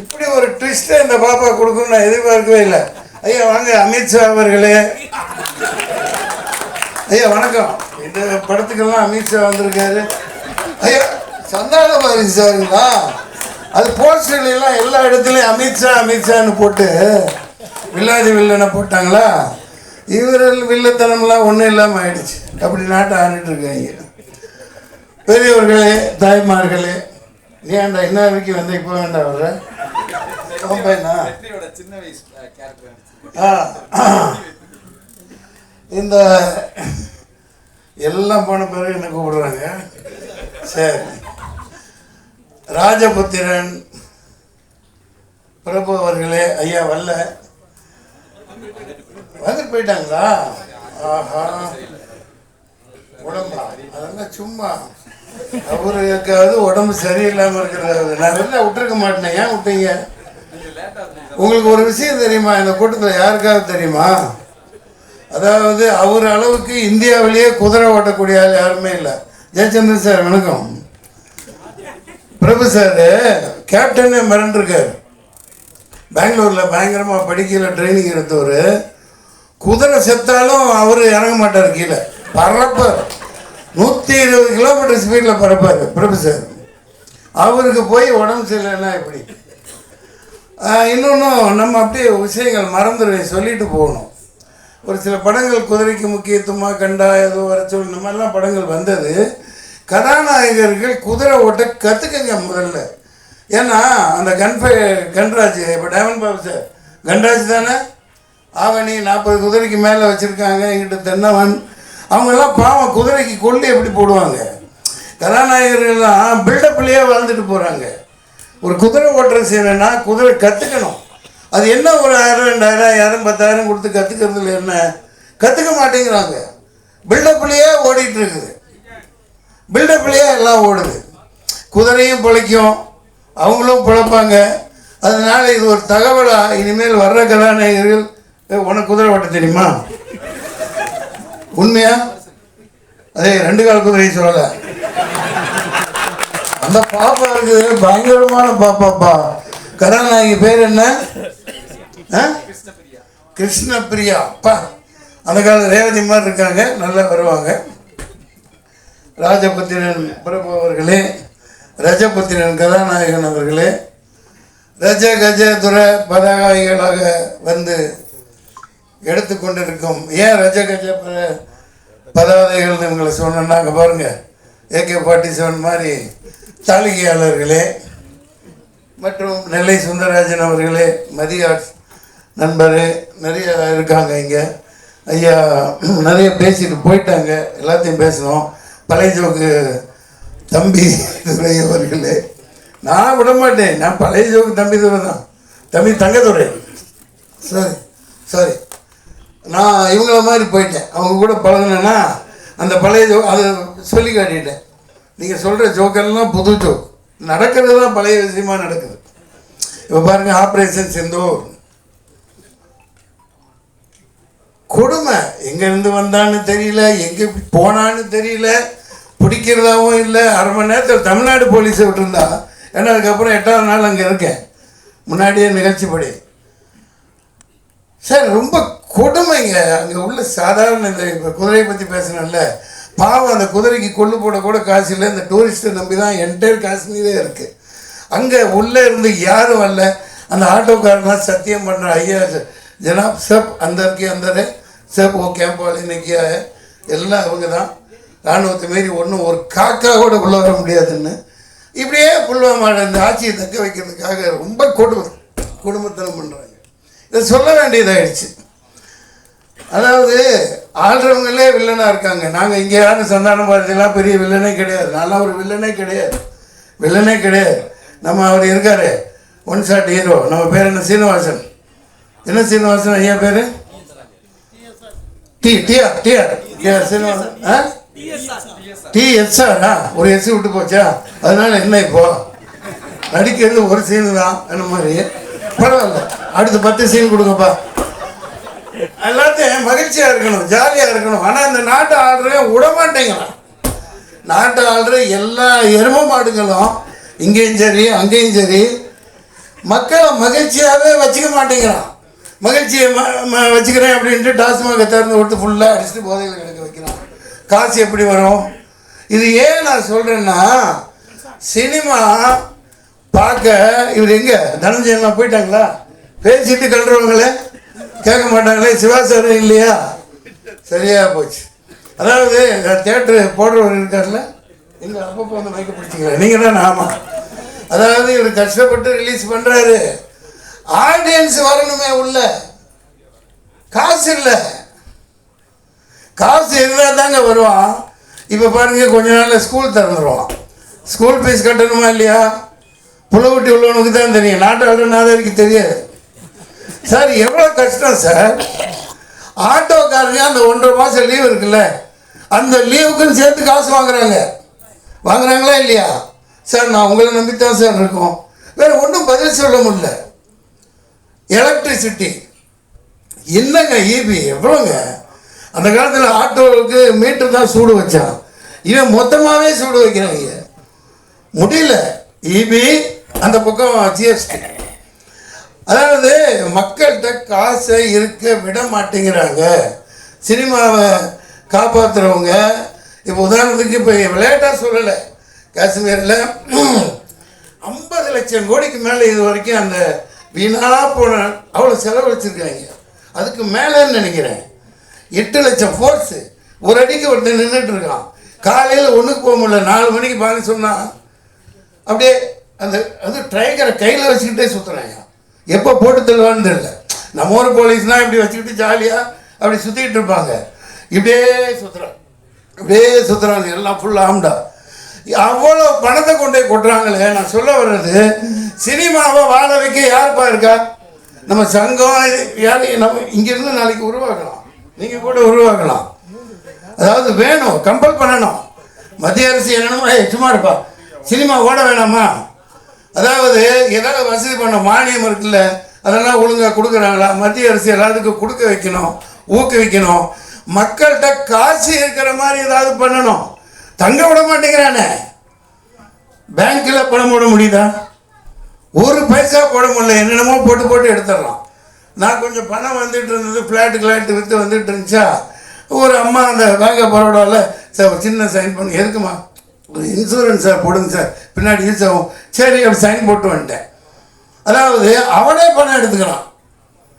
இப்படி ஒரு ட்விஸ்ட்டை இந்த பாப்பா கொடுக்கும் நான் எதிர்பார்க்கவே இல்லை. ஐயா வாங்க அமித்ஷா அவர்களே. ஐயா வணக்கம். இந்த படத்துக்கெல்லாம் அமித்ஷா வந்திருக்காரு. ஐயா சந்தான பாரதி சாருங்களா? அது போஸ்டர்ல எல்லாம் எல்லா இடத்துலையும் அமித்ஷா அமித்ஷான்னு போட்டு வில்லாதி வில்லனை போட்டாங்களா? இவர்கள் வில்லத்தனம்லாம் ஒன்றும் இல்லாமல் ஆயிடுச்சு. அப்படி நாட்டை ஆண்டுட்டு இருக்காங்க. பெரியவர்களே தாய்மார்களே நீ ஏன்டா என்ன வரைக்கும் வந்து இப்போ வேண்டாம் வர்ற வெற்றியோட சின்ன வயசு. இந்த எல்லாம் போன பிறகு என்ன கூப்பிடுறாங்க? சரி. ராஜபுத்திரன் பிரபு அவர்களே ஐயா வரல வந்துட்டு போயிட்டாங்களா? ஆஹா. உடம்பா. அதெல்லாம் சும்மா. அவருக்காவது உடம்பு சரியில்லாமல் இருக்கிறது. நான் வெளில விட்டுருக்க மாட்டேன். ஏன் விட்டீங்க? உங்களுக்கு ஒரு விஷயம் தெரியுமா? இந்த கூட்டத்தில் யாருக்காவது தெரியுமா? அதாவது அவர் அளவுக்கு இந்தியாவிலேயே குதிரை ஓட்டக்கூடிய ஆள் யாருமே இல்லை. ஜெயச்சந்திரன் சார் வணக்கம். பிரபு சார் கேப்டனே மிரண்டிருக்கார். பெங்களூரில் பயங்கரமாக படிக்கல ட்ரைனிங் எடுத்தவர். குதிரை செத்தாலும் அவர் இறங்க மாட்டார் கீழே. பரப்ப நூற்றி இருபது கிலோமீட்டர் ஸ்பீடில் பறப்பார் பிரபு சார் அவருக்கு போய் உடம்பு சரியில்லைன்னா எப்படி? இன்னொன்றும் நம்ம அப்படியே விஷயங்கள் மறந்துடுவேன் சொல்லிட்டு போகணும். ஒரு சில படங்கள் குதிரைக்கு முக்கியத்துவமாக கண்டா ஏதோ வர சொல்லி இந்த மாதிரிலாம் படங்கள் வந்தது. கதாநாயகர்கள் குதிரை ஓட்ட கற்றுக்கங்க முதல்ல. ஏன்னா அந்த கன்ஃபை கன்ராஜ் இப்போ டைமண்ட் பாபு சார். கன்ராஜ் தானே? ஆவணி நாற்பது குதிரைக்கு மேலே வச்சுருக்காங்க எங்கிட்ட தென்னவன். அவங்கெல்லாம் பாவம் குதிரைக்கு கொல்லி எப்படி போடுவாங்க? கதாநாயகர்கள்லாம் பில்டப்லேயே வாழ்ந்துட்டு போகிறாங்க ஒரு குதிரை ஓட்டுறது செய்யணும்னா குதிரை கற்றுக்கணும் அது என்ன ஒரு ஆயிரம் ரெண்டாயிரம் ஆயிரம் பத்தாயிரம் கொடுத்து கற்றுக்கிறதுல என்ன? கற்றுக்க மாட்டேங்கிறாங்க. பில்டப்லேயே ஓடிட்டு இருக்குது. பில்டப்லேயே எல்லாம் ஓடுது. குதிரையும் பிழைக்கும். அவங்களும் பிழைப்பாங்க. அதனால இது ஒரு தகவலா? இனிமேல் வர்ற கதாநாயகர்கள் உனக்கு குதிரை ஓட்ட தெரியுமா? உண்மையா? அதே ரெண்டு கால் குதிரை சொல்லலை. அந்த பாப்பா இருக்குது பயங்கரமான பாப்பாப்பா. கதாநாயகி பேர் என்ன? ஆ? கிருஷ்ணபிரியா அப்பா அந்த கால ரேவதி மாதிரி இருக்காங்க நல்லா வருவாங்க. ராஜபுத்திரன் பிரபு அவர்களே ரஜபுத்திரன் கதாநாயகன் அவர்களே ரஜ கஜ துர பதாகைகளாக வந்து எடுத்துக்கொண்டிருக்கும். ஏன் ரஜகஜ கஜ உங்களை சொன்னாங்க அங்கே பாருங்க. ஏகே ஃபார்ட்டி செவன் மாதிரி தாளிகையாளர்களே மற்றும் நெல்லை சுந்தரராஜன் அவர்களே மதிய ஆர்ட்ஸ் நண்பரே நிறைய இருக்காங்க இங்கே. ஐயா நிறைய பேசிட்டு போயிட்டாங்க. எல்லாத்தையும் பேசணும் பழைய ஜோக்கு தம்பி துறை அவர்களே. நான் விட மாட்டேன். நான் பழைய ஜோக்கு தம்பி துறை தான். தம்பி தங்கதுரை. சாரி சாரி நான் இவங்கள மாதிரி போயிட்டேன். அவங்க கூட பழகினேன்னா அந்த பழைய ஜோ அதை சொல்லி காட்டிட்டேன். நீங்கள் சொல்கிற ஜோக்கெல்லாம் புது ஜோக். நடக்கிறது தான் பழைய விஷயமா நடக்குது. இப்போ பாருங்க ஆப்ரேஷன் செந்தூர் கொடுமை. எங்கேருந்து வந்தான்னு தெரியல எங்கே போனான்னு தெரியல பிடிக்கிறதாவும் இல்லை. அரை மணி நேரத்தில் தமிழ்நாடு போலீஸை விட்டுருந்தா ஏன்னா அதுக்கப்புறம் எட்டாவது நாள் அங்கே இருக்கேன். முன்னாடியே நிகழ்ச்சிப்படி. சார் ரொம்ப கொடுமைங்க. அங்கே உள்ள சாதாரண இந்த இப்போ குதிரையை பற்றி பேசுனேன்ல. பாவம் அந்த குதிரைக்கு கொள்ளு போட கூட காசு இல்லை. இந்த டூரிஸ்ட்டை நம்பி தான் என்டையர் காஷ்மீரே இருக்குது அங்கே உள்ளே இருந்து யாரும் வரல. அந்த ஆட்டோக்காரன்லாம் சத்தியம் பண்ணுற ஐயா ஜனாப் சப் அந்தருக்கு அந்தரே. சப் ஓ கேம்பால் இன்னைக்கு எல்லாம் அவங்க தான். ராணுவத்தை மாரி ஒன்றும் ஒரு காக்கா கூட உள்ளே வர முடியாதுன்னு. இப்படியே புல்வாமாவோட இந்த ஆட்சியை தக்க வைக்கிறதுக்காக ரொம்ப கொடுமை குடும்பத்தனம் பண்ணுறாங்க இதை சொல்ல வேண்டியதாகிடுச்சு அதாவது ஆள்றவங்களே வில்லனாக இருக்காங்க. நாங்கள் இங்கே யாரும் சந்தான பாரதியெல்லாம் பெரிய வில்லனே கிடையாது. நல்லா ஒரு வில்லனே கிடையாது. வில்லனே கிடையாது. நம்ம அவர் இருக்கார். ஒன் ஷாட் ஹீரோ நம்ம பேர் என்ன? சீனிவாசன். என்ன சீனிவாசன்? ஐயா பேர்? டி டிஆ டிஆர் டிஆர் சீனிவாசன். ஆ? டிஎஸ்ஆரா ஒரு எஸ் விட்டு போச்சா? அதனால என்ன இப்போ? நடிக்கிறது ஒரு சீனு தான். என்ன மாதிரி? பரவாயில்ல. அடுத்து பத்து சீன் கொடுங்கப்பா. எல்லாத்தையும் மகிழ்ச்சியாக இருக்கணும் ஜாலியாக இருக்கணும். ஆனால் இந்த நாட்டு ஆடுற விட மாட்டேங்கிறான். நாட்டு ஆடுற எல்லா எரும மாடுகளும் இங்கேயும் சரி அங்கேயும் சரி மக்களை மகிழ்ச்சியாகவே வச்சுக்க மாட்டேங்கிறான். மகிழ்ச்சியை ம ம- வச்சுக்கிறேன் அப்படின்ட்டு டாஸ்மாக திறந்து விட்டு ஃபுல்லாக அடிச்சுட்டு போதையில் கிடக்க வைக்கிறான். காசு எப்படி வரும்? இது ஏன் நான் சொல்கிறேன்னா சினிமா பார்க்க இவர் எங்கே? தனஞ்சயன்லாம் போயிட்டாங்களா? பேசிட்டு கல்றவங்களே கேட்க மாட்டாங்களே சிவாசார் இல்லையா? சரியா போச்சு. அதாவது தேட்டரு போடுறவர் இருக்கார்ல? எங்க அப்பப்போ வந்து மைக்க பிடிச்சிங்களா நீங்கள் தான்? ஆமாம் அதாவது இவர் கஷ்டப்பட்டு ரிலீஸ் பண்ணுறாரு ஆடியன்ஸ் வரணுமே உள்ள. காசு இல்லை. காசு இருந்தால் தாங்க வருவான். இப்போ பாருங்க கொஞ்ச நாள்ல ஸ்கூல் திறந்துருவான். ஸ்கூல் ஃபீஸ் கட்டணுமா இல்லையா? புலவட்டி உள்ளவனுக்கு தான் தெரியும். நாட்டு நாதருக்கு தெரியாது. சார் எவ்வளோ கஷ்டம் சார்? ஆட்டோக்காரங்க அந்த ஒன்றரை மாதம் லீவ் இருக்குல்ல அந்த லீவுக்குன்னு சேர்த்து காசு வாங்குறாங்க. வாங்குறாங்களா இல்லையா? சார் நான் உங்களை நம்பி தான் சார் இருக்கோம். வேறு ஒன்றும் பதில் சொல்ல முடியல. எலக்ட்ரிசிட்டி என்னங்க ஈபி எவ்வளோங்க அந்த காலத்தில் ஆட்டோவுக்கு மீட்டர் தான் சூடு வச்சான். இவன் மொத்தமாகவே சூடு வைக்கிறாங்க முடியல. ஈபி அந்த பக்கம் ஜிஎஸ்டி அதாவது மக்கள்கிட்ட காசை இருக்க விட மாட்டேங்கிறாங்க. சினிமாவை காப்பாற்றுறவங்க இப்போ உதாரணத்துக்கு இப்போ விளையாட்டாக சொல்லலை. காஷ்மீரில் ஐம்பது லட்சம் கோடிக்கு மேலே இது வரைக்கும் அந்த வீணாக போன அவ்வளோ செலவழிச்சிருக்காங்க அதுக்கு மேலேன்னு நினைக்கிறேன். எட்டு லட்சம் ஃபோர்ஸு ஒரு அடிக்கு ஒருத்தன் நின்றுட்டு இருக்கான். காலையில் ஒன்றுக்கு போக முடியல. நாலு மணிக்கு பாருன்னு சொன்னால் அப்படியே அந்த அது ட்ரைகரை கையில் வச்சுக்கிட்டே சுற்றுறாங்க எப்போ போட்டு தள்ளுவான்னு தெரியல. நம்ம ஊர் போலீஸ்னால் இப்படி வச்சுக்கிட்டு ஜாலியாக அப்படி சுற்றிக்கிட்டு இருப்பாங்க. இப்படியே சுற்றுறான் இப்படியே சுற்றுறாங்க எல்லாம் ஃபுல்லாக ஆம்டா அவ்வளோ பணத்தை கொண்டு போய் கொட்டுறாங்களே. நான் சொல்ல வர்றது சினிமாவை வாழ வைக்க யாருப்பா இருக்கா? நம்ம சங்கம் இது நம்ம இங்கேருந்து நாளைக்கு உருவாக்கலாம் நீங்கள் கூட உருவாக்கலாம் அதாவது வேணும் கம்பல் பண்ணணும். மத்திய அரசு என்னென்னமோ சும்மா இருப்பா. சினிமா ஓட வேணாமா? அதாவது ஏதாவது வசதி பண்ண மானியம் இருக்குல்ல அதெல்லாம் ஒழுங்காக கொடுக்குறாங்களா? மத்திய அரசு எல்லாத்துக்கும் கொடுக்க வைக்கணும் ஊக்குவிக்கணும். மக்கள்கிட்ட காசு இருக்கிற மாதிரி ஏதாவது பண்ணணும். தங்க விட மாட்டேங்கிறானே. பேங்க்கில் பணம் போட முடியுதா? ஒரு பைசா போட முடியல என்னென்னமோ போட்டு போட்டு எடுத்துடலாம். நான் கொஞ்சம் பணம் வந்துட்டு இருந்தது ஃப்ளாட்டு கிளாட்டு விற்று வந்துட்டு இருந்துச்சா? ஒரு அம்மா அந்த பேங்க் பரோடாவில் சார் சின்ன சைன் பண்ணி எதுக்குமா ஒரு இன்சூரன்ஸ் சார் போடுங்க சார். பின்னாடி யூஸ் ஆகும் சரி அப்படி சைன் போட்டு வந்துட்டேன். அதாவது அவனே பணம் எடுத்துக்கலாம்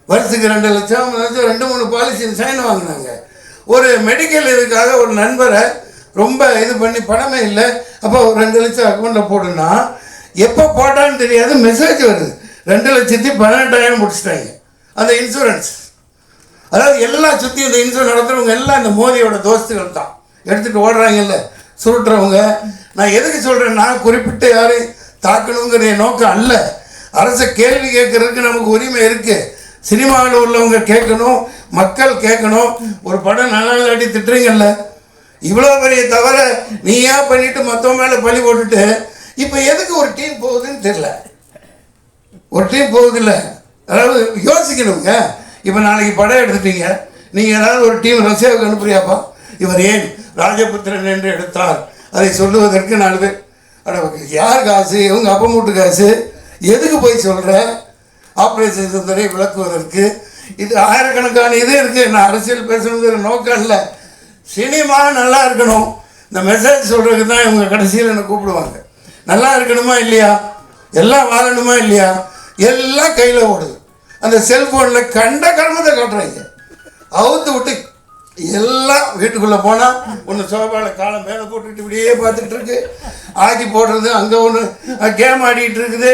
வருஷத்துக்கு ரெண்டு லட்சம் லட்சம் ரெண்டு மூணு பாலிசி சைன் வாங்கினாங்க. ஒரு மெடிக்கல் இதுக்காக ஒரு நண்பரை ரொம்ப இது பண்ணி பணமே இல்லை. அப்போ ஒரு ரெண்டு லட்சம் அக்கௌண்ட்டில் போடுனா எப்போ போட்டான்னு தெரியாது மெசேஜ் வருது. ரெண்டு லட்சத்தி பதினெட்டாயிரம் முடிச்சிட்டாங்க. அந்த இன்சூரன்ஸ் அதாவது எல்லாம் சுற்றி இந்த இன்சூரன்ஸ் நடத்துகிறவங்க எல்லாம் இந்த மோதியோட தோஸ்துகள் தான். எடுத்துகிட்டு ஓடுறாங்கல்ல. சுருட்டுறவங்க. நான் எதுக்கு சொல்கிறேன்னா குறிப்பிட்ட யாரையும் தாக்கணுங்கிற நோக்கம் அல்ல. அரசை கேள்வி கேட்கறதுக்கு நமக்கு உரிமை இருக்குது சினிமாவில் உள்ளவங்க கேட்கணும் மக்கள் கேட்கணும். ஒரு படம் நல்லா இல்லாட்டி திட்டுறீங்கல்ல. இவ்வளோ பெரிய தவிர நீ ஏன் பண்ணிட்டு மற்றவங்க மேலே பழி போட்டுட்டு? இப்போ எதுக்கு ஒரு டீம் போகுதுன்னு தெரியல. ஒரு டீம் போகுதில்ல அதாவது யோசிக்கணுங்க. இப்போ நாளைக்கு படம் எடுத்துட்டீங்க. நீங்கள் ஏதாவது ஒரு டீம் ரசியாவுக்கு அனுப்புறியாப்பா? இவர் ஏன் ராஜபுத்திரன் என்று எடுத்தார். அதை சொல்லுவதற்கு நாலு பேர் யார் காசு? இவங்க அப்பா மூட்டு காசு. எதுக்கு போய் சொல்கிற ஆப்ரேஷன் சுந்தரை விளக்குவதற்கு. இது ஆயிரக்கணக்கான இது இருக்குது நான் அரசியல் பேசணுங்கிற நோக்கம் இல்லை. சினிமா நல்லா இருக்கணும். இந்த மெசேஜ் சொல்கிறதுக்கு தான் இவங்க கடைசியில் என்னை கூப்பிடுவாங்க. நல்லா இருக்கணுமா இல்லையா? எல்லாம் வாழணுமா இல்லையா? எல்லாம் கையில் ஓடுது. அந்த செல்ஃபோனில் கண்ட கடமத்தை காட்டுறாங்க. அவுத்து விட்டு எல்லாம் வீட்டுக்குள்ளே போனால் ஒன்று சோபாவில் காலம் மேலே போட்டுக்கிட்டு இப்படியே பார்த்துட்டு இருக்கு. ஆக்கி போடுறது அங்கே ஒன்று கேம் ஆடிட்டு இருக்குது.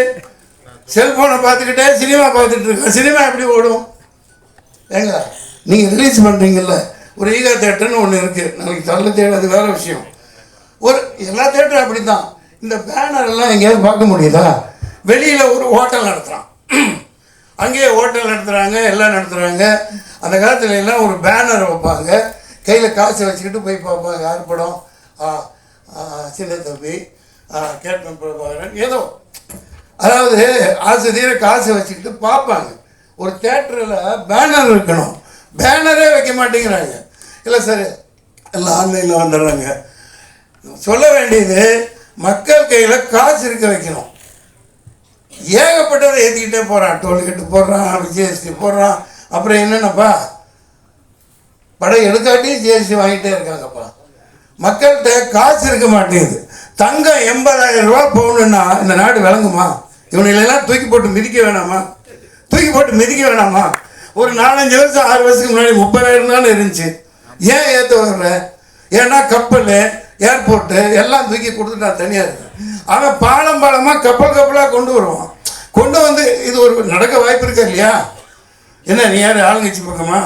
செல்ஃபோனை பார்த்துக்கிட்டே சினிமா பார்த்துட்டு இருக்கு? சினிமா எப்படி ஓடும்? ஏங்க நீங்கள் ரிலீஸ் பண்ணுறீங்கல்ல ஒரு ஈகா தேட்டர்னு ஒன்று இருக்குது நாளைக்கு தள்ள தேட்டர் அது வேறு விஷயம். ஒரு எல்லா தேட்டரும் அப்படி தான் இந்த பேனர் எல்லாம் எங்கேயாவது பார்க்க முடியுதா? வெளியில் ஒரு ஹோட்டல் நடத்துகிறான் அங்கேயே ஹோட்டல் நடத்துகிறாங்க எல்லாம் நடத்துகிறாங்க அந்த காலத்துல எல்லாம் ஒரு பேனர் வைப்பாங்க. கையில் காசு வச்சுக்கிட்டு போய் பார்ப்பாங்க யார் படம்? ஆ, சின்ன தம்பி ஆ, கேப்டன் பிரபாகரன் ஏதோ. அதாவது ஆசை தீர காசு வச்சுக்கிட்டு பார்ப்பாங்க. ஒரு தேட்டரில் பேனர் இருக்கணும் பேனரே வைக்க மாட்டேங்கிறாங்க. இல்லை சார் எல்லாம் ஆன்லைனில் வந்துடுறாங்க. சொல்ல வேண்டியது மக்கள் கையில் காசு இருக்க வைக்கணும். ஏகப்பட்டவரை ஏற்றிக்கிட்டே போகிறான் டோல்கேட்டு போடுறான் ஜிஎஸ்டி போடுறான். அப்புறம் என்னென்னப்பா? படம் எடுக்காட்டியும் ஜிஎஸ்டி வாங்கிட்டே இருக்காங்கப்பா. மக்கள்கிட்ட காசு இருக்க மாட்டேங்குது. தங்கம் எண்பதாயிரம் ரூபா போகணுன்னா இந்த நாடு விளங்குமா? இவனையெல்லாம் தூக்கி போட்டு மிதிக்க வேணாமா? தூக்கி போட்டு மிதிக்க வேணாமா? ஒரு நாலஞ்சு வருஷம் ஆறு வருஷத்துக்கு முன்னாடி முப்பதாயிரம் தானே இருந்துச்சு. ஏன் ஏற்ற வர்ற ஏன்னா கப்பல் ஏர்போர்ட்டு எல்லாம் தூக்கி கொடுத்துட்டான் இருக்கேன் அவன் பாலம் பாலமாக கப்பல் கப்பலாக கொண்டு வருவான் கொண்டு வந்து இது ஒரு நடக்க வாய்ப்பு இருக்கா இல்லையா? என்ன நீ யார்? ஆளுங்கட்சி பக்கமா?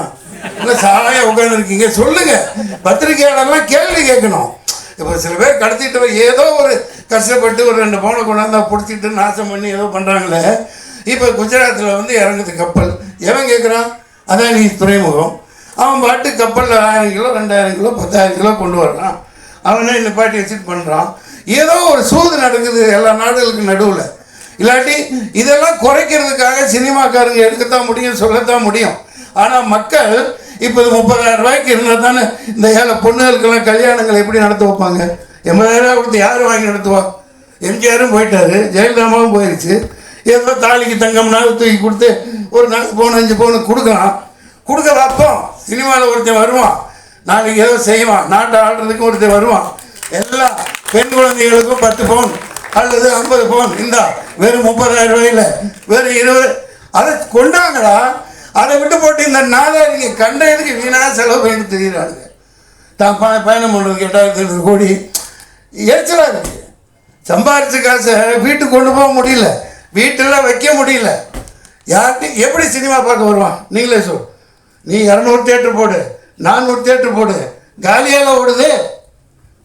இல்லை சாலையா உட்காந்துருக்கீங்க சொல்லுங்க. பத்திரிகையாளர்லாம் கேள்வி கேட்கணும். இப்போ சில பேர் கடத்திட்டு ஏதோ ஒரு கஷ்டப்பட்டு ஒரு ரெண்டு பவுனை கொண்டாந்தா பிடிச்சிட்டு நாசம் பண்ணி ஏதோ பண்ணுறாங்களே இப்போ குஜராத்தில் வந்து இறங்குது கப்பல். எவன் கேட்குறான் அதான் நீ துறைமுகம். அவன் பாட்டு கப்பலில் ஆயிரம் கிலோ ரெண்டாயிரம் கிலோ பத்தாயிரம் கிலோ கொண்டு வர்றான். அவனே நிப்பாட்டி வச்சுட்டு பண்ணுறான் ஏதோ ஒரு சூது நடக்குது எல்லா நாடுகளுக்கு நடுவில். இல்லாட்டி இதெல்லாம் குறைக்கிறதுக்காக சினிமாக்காரங்க எடுக்கத்தான் முடியும் சொல்லத்தான் முடியும். ஆனால் மக்கள் இப்போ முப்பதாயிரம் ரூபாய்க்கு இருந்தால் தானே இந்த ஏழை பொண்ணுகளுக்கெல்லாம் கல்யாணங்கள் எப்படி நடத்த வைப்பாங்க? எண்பதாயிரம் ரூபாய் கொடுத்து யார் வாங்கி நடத்துவா? எம்ஜிஆரும் போயிட்டாரு ஜெயலலிதாவும் போயிடுச்சு ஏதோ தாலிக்கு தங்கம்னாலும் தூக்கி கொடுத்து ஒரு நாலு பவுன் அஞ்சு பவுன் கொடுக்கலாம். கொடுக்க வைப்போம் சினிமாவில் ஒருத்தன் வருவான். நாளைக்கு ஏதோ செய்வான். நாட்டை ஆடுறதுக்கு ஒருத்தன் வருவான். எல்லா பெண் குழந்தைகளுக்கும் பத்து பவுன் அல்லது ஐம்பது பவுன் இந்தா வெறும் முப்பதாயிரம் ரூபாயில வெறும் இருபது. அதை கொண்டாங்கடா. அதை விட்டு போட்டு இந்த நாதாரிங்க கண்ட இதுக்கு வீணாக செலவு பண்ணி தெரியுறாங்க தான் ப பயணம் பண்ணுறது எட்டாயிரத்தி ஐநூறு கோடி. எரிச்சலாக இருக்குது சம்பாரிச்ச காசை வீட்டுக்கு கொண்டு போக முடியல. வீட்டில் வைக்க முடியல. யார்கிட்டையும் எப்படி சினிமா பார்க்க வருவான்? நீங்களே சொல். நீ இரநூறு தேட்டர் போடு நானூறு தேட்டர் போடு. காலியால் ஓடுது.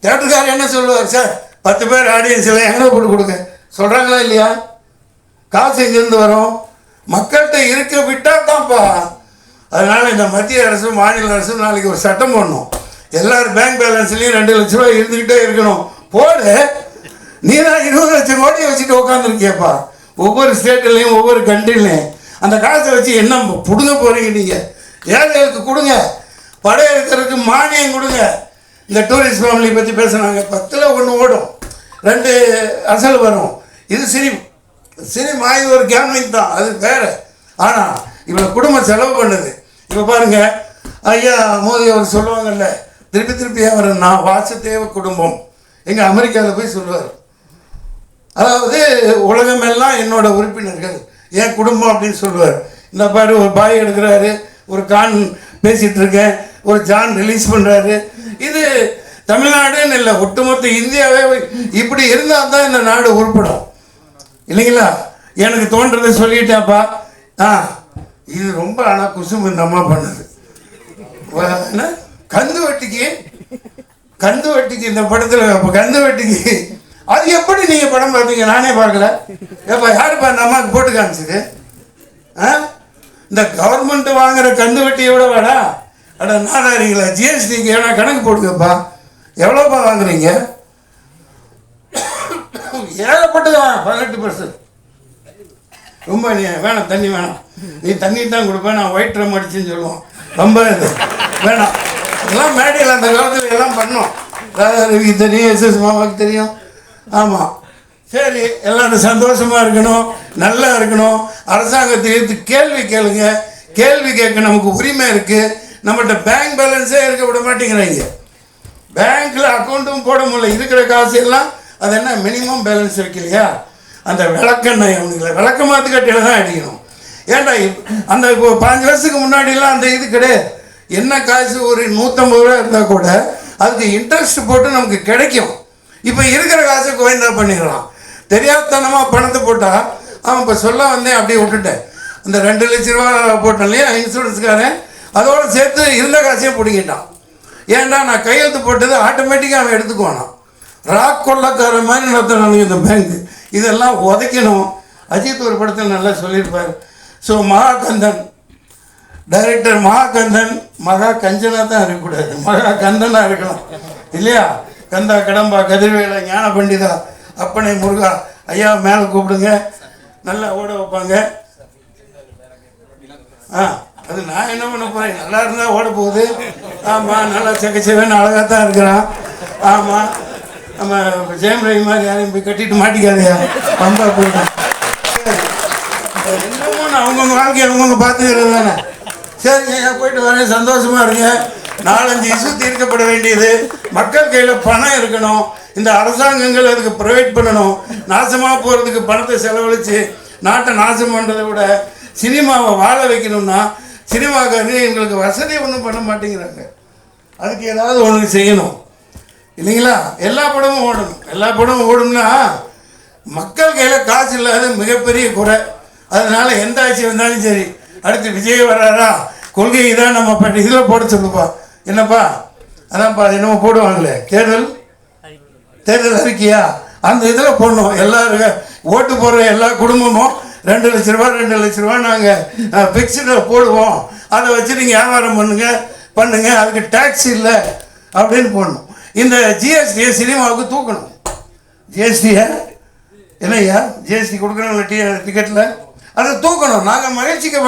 தேட்டருக்காரர் என்ன சொல்லுவார் சார் பத்து பேர் ஆடியன்ஸில் எங்கே போட்டு கொடுங்க. சொல்கிறாங்களா இல்லையா? காசு எங்கேருந்து வரும்? மக்கள்கிட்ட இருக்க விட்டால் தான்ப்பா. அதனால் இந்த மத்திய அரசு மாநில அரசு நாளைக்கு ஒரு சட்டம் போடணும். எல்லாரும் பேங்க் பேலன்ஸ்லேயும் ரெண்டு லட்ச ரூபா இருந்துக்கிட்டே இருக்கணும். போடு. நீ தான் இருபது லட்சம் கோடி வச்சுட்டு உட்காந்துருக்கியப்பா ஒவ்வொரு ஸ்டேட்லேயும் ஒவ்வொரு கண்ட்ரிலையும் அந்த காசை வச்சு என்ன பிடுங்க போகிறீங்க நீங்கள் ஏழைகளுக்கு கொடுங்க. படையெடுக்கிறதுக்கு மானியம் கொடுங்க. இந்த டூரிஸ்ட் ஃபேமிலி பற்றி பேசுனாங்க. பத்தில் ஒன்று ஓடும். ரெண்டு அசல் வரும். இது சினிம் சினிமா இது ஒரு கேம்லிங் தான். அது வேறு. ஆனால் இவ்வளோ குடும்பம் செலவு பண்ணுது. இப்போ பாருங்கள் ஐயா மோதி அவர் சொல்லுவாங்கல்ல திருப்பி திருப்பி அவர் நான் வாசுதேவ குடும்பம். எங்கள் அமெரிக்காவில் போய் சொல்லுவார். அதாவது உலகமெல்லாம் என்னோட உறுப்பினர்கள். என் குடும்பம் அப்படின்னு சொல்லுவார். இந்த பாரு ஒரு பாய் எடுக்கிறாரு ஒரு கான் பேசிகிட்டு இருக்கேன் ஒரு ஜான் ரிலீஸ் பண்ணுறாரு இது தமிழ்நாடுன்னு இல்லை ஒட்டுமொத்த இந்தியாவே இப்படி இருந்தால் தான் இந்த நாடு உருப்படும். இல்லைங்களா? எனக்கு தோன்றதை சொல்லிட்டேன்ப்பா. ஆ இது ரொம்ப ஆனால் குசும்பு இந்த அம்மா பண்ணுது. கந்து வட்டிக்கு கந்து வட்டிக்கு இந்த படத்தில் இப்போ கந்து வட்டிக்கு அது எப்படி நீங்கள் படம் பார்த்தீங்க? நானே பார்க்கல. ஏப்பா யாருப்பா இந்த அம்மாவுக்கு போட்டு காமிச்சது? ஆ? இந்த கவர்மெண்ட் வாங்குற கந்து வட்டியை விட வேடா? அட நாடாரிங்களா ஜிஎஸ்டிக்கு ஏன்னா கணக்கு போடுங்கப்பா. எவ்வளோப்பா வாங்குறீங்க? ஏகப்பட்டது பதினெட்டு பர்சன்ட் ரொம்ப நீ வேணாம் தண்ணி வேணாம். நீ தண்ணி தான் கொடுப்பேன் நான் ஒயிட் ட்ரம் அடிச்சுன்னு சொல்லுவோம். ரொம்ப இது. வேணாம். இதெல்லாம் மேடையில் அந்த காலத்தில் எல்லாம் பண்ணோம். ராதாரவிக்கு தெரியும் எஸ்எஸ் மாமாவுக்கு தெரியும். ஆமாம் சரி எல்லாரும் சந்தோஷமா இருக்கணும் நல்லா இருக்கணும். அரசாங்கத்தை எடுத்து கேள்வி கேளுங்க. கேள்வி கேட்க நமக்கு உரிமை இருக்கு. நம்மகிட்ட பேங்க் பேலன்ஸே இருக்க விட மாட்டேங்கிறாங்க. பேங்க்கில் அக்கௌண்ட்டும் போட முடியல. இருக்கிற காசு எல்லாம் அது என்ன மினிமம் பேலன்ஸ் வைக்கலையா அந்த விளக்கெண்ணெய் அவனுங்களை விளக்க மாற்று கட்டியில் தான் அடிக்கணும். ஏன்டா அந்த இப்போ பாஞ்சு வருஷத்துக்கு முன்னாடிலாம் அந்த இது கிடையாது. என்ன காசு? ஒரு நூற்றம்பது ரூபா இருந்தால் கூட அதுக்கு இன்ட்ரெஸ்ட் போட்டு நமக்கு கிடைக்கும். இப்போ இருக்கிற காசை கோயந்தா பண்ணிடலாம் தெரியாதனமாக பணத்தை போட்டால் அவன் இப்போ சொல்ல வந்தேன் அப்படியே விட்டுட்டேன். அந்த ரெண்டு லட்ச ரூபா போட்டேன் இல்லையா இன்சூரன்ஸ்காரன் அதோடு சேர்த்து இருந்த காசையும் பிடிக்கிட்டான் ஏன்டா நான் கையெழுத்து போட்டது ஆட்டோமேட்டிக்காக அவன் எடுத்துக்குவானான் ராக் கொள்ளக்கார மாதிரி நடத்துறானுங்க இந்த பேங்க் இதெல்லாம் உதைக்கணும். அஜித் ஒரு படத்தில் நல்லா சொல்லியிருப்பார். ஸோ மகாகந்தன். டைரக்டர் மகாகந்தன் மகா கஞ்சனாக தான் இருக்கக்கூடாது. மகா கந்தனாக இருக்கணும். இல்லையா? கந்தா கடம்பா கதிர்வேல ஞான பண்டிதா அப்பனை முருகா ஐயா மேலே கூப்பிடுங்க. நல்லா ஓட வைப்பாங்க. ஆ. அது நான் என்ன பண்ண போகிறேன் நல்லா இருந்தால் ஓட போகுது. ஆமாம் நல்லா செக்கச்சேவன் அழகாக தான் இருக்கிறான். ஆமாம் நம்ம ஜெயம் ரவி மாதிரி யாரையும் போய் கட்டிட்டு மாட்டிக்காதையா பம்பா போயிட்டான் சரி அவங்கவுங்க வாழ்க்கையை அவங்கவுங்க பார்த்துக்கிறது தானே. சரிங்க ஐயா போயிட்டு வரேன். சந்தோஷமாக இருங்க. நாலஞ்சு இசு தீர்க்கப்பட வேண்டியது. மக்கள் கையில் பணம் இருக்கணும். இந்த அரசாங்கங்கள் அதுக்கு ப்ரொவைட் பண்ணணும். நாசமாக போகிறதுக்கு பணத்தை செலவழித்து நாட்டை நாசம் பண்ணுறதை விட சினிமாவை வாழ வைக்கணும்னா சினிமாக்காரங்க எங்களுக்கு வசதி ஒன்றும் பண்ண மாட்டேங்கிறாங்க. அதுக்கு ஏதாவது ஒன்று செய்யணும். இல்லைங்களா? எல்லா படமும் ஓடணும். எல்லா படமும் ஓடும்னா மக்கள் கையில் காசு இல்லாத மிகப்பெரிய குறை. அதனால் எந்த ஆட்சி வந்தாலும் சரி அடுத்து விஜய் வர்றாரா? கொள்கை தான் நம்ம பண்ணி இதில் போட சொல்லுப்பா. என்னப்பா? அதான்ப்பா அது என்னமோ போடுவாங்களே. தேர்தல்? தேர்தல் அறிக்கையா? அந்த இதில் போடணும். எல்லாருக்கும் ஓட்டு போடுற எல்லா குடும்பமும் ரெண்டு லட்ச ரூபா ரெண்டு லட்ச ரூபா நாங்கள் ஃபிக்ஸ்டில் போடுவோம். அதை வச்சு நீங்கள் வியாபாரம் பண்ணுங்க பண்ணுங்க அதுக்கு டேக்ஸ் இல்லை அப்படின்னு போடணும். இந்த ஜிஎஸ்டியை சினிமாவுக்கு தூக்கணும். ஜிஎஸ்டியை என்னய்யா? ஜிஎஸ்டி கொடுக்குறோம் டி டிக்கெட்டில் அதை தூக்கணும். நாங்கள் மகிழ்ச்சிக்கு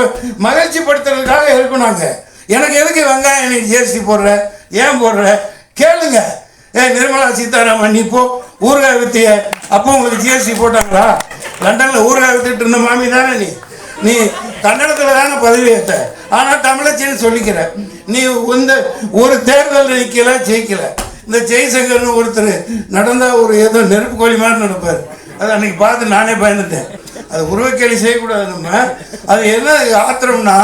மகிழ்ச்சி படுத்துறதுக்காக இருக்கோம் நாங்கள் எனக்கு எதுக்கு வெங்காயம் நீ ஜிஎஸ்டி போடுற? ஏன் போடுற? கேளுங்க. ஏ நிர்மலா சீதாராமன் இப்போ போ. வித்தியை வித்திய அப்போ உங்களுக்கு ஜிஎஸ்டி போட்டாங்களா? லண்டனில் ஊறுகாய் வித்துட்டு இருந்த மாமி தானே நீ? நீ கன்னடத்தில் தானே பதவி ஏற்ற? ஆனால் தமிழச்சின்னு சொல்லிக்கிற. நீ இந்த ஒரு தேர்தல் நிற்கல ஜெயிக்கல. இந்த ஜெய்சங்கர்னு ஒருத்தர் நடந்தால் ஒரு ஏதோ நெருப்பு கோழி மாதிரி நடப்பார். அது அன்னைக்கு பார்த்து நானே பயந்துட்டேன். அது உருவக்கேலி செய்யக்கூடாது நம்ம. அது என்ன ஆத்திரம்னா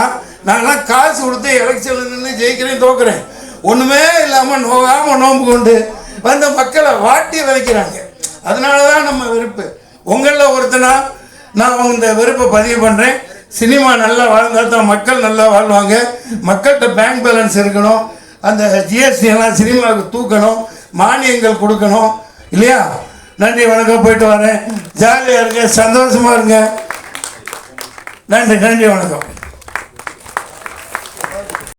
நாங்களாம் காசு கொடுத்து எலெக்ஷனில் நின்று ஜெயிக்கிறேன் தோக்குறேன். ஒன்றுமே இல்லாமல் நோகாமல் நோம்பு கொண்டு வந்த மக்களை வாட்டி விதைக்கிறாங்க. அதனால தான் நம்ம வெறுப்பு. உங்களில் ஒருத்தனா நான் இந்த வெறுப்பை பதிவு பண்ணுறேன் சினிமா நல்லா வாழ்ந்தால் மக்கள் நல்லா வாழ்வாங்க. மக்கள்கிட்ட பேங்க் பேலன்ஸ் இருக்கணும். அந்த ஜிஎஸ்டி எல்லாம் சினிமாவுக்கு தூக்கணும். மானியங்கள் கொடுக்கணும். இல்லையா? நன்றி வணக்கம் போயிட்டு வரேன். ஜாலியாக இருங்க சந்தோஷமாக இருங்க. நன்றி நன்றி வணக்கம்.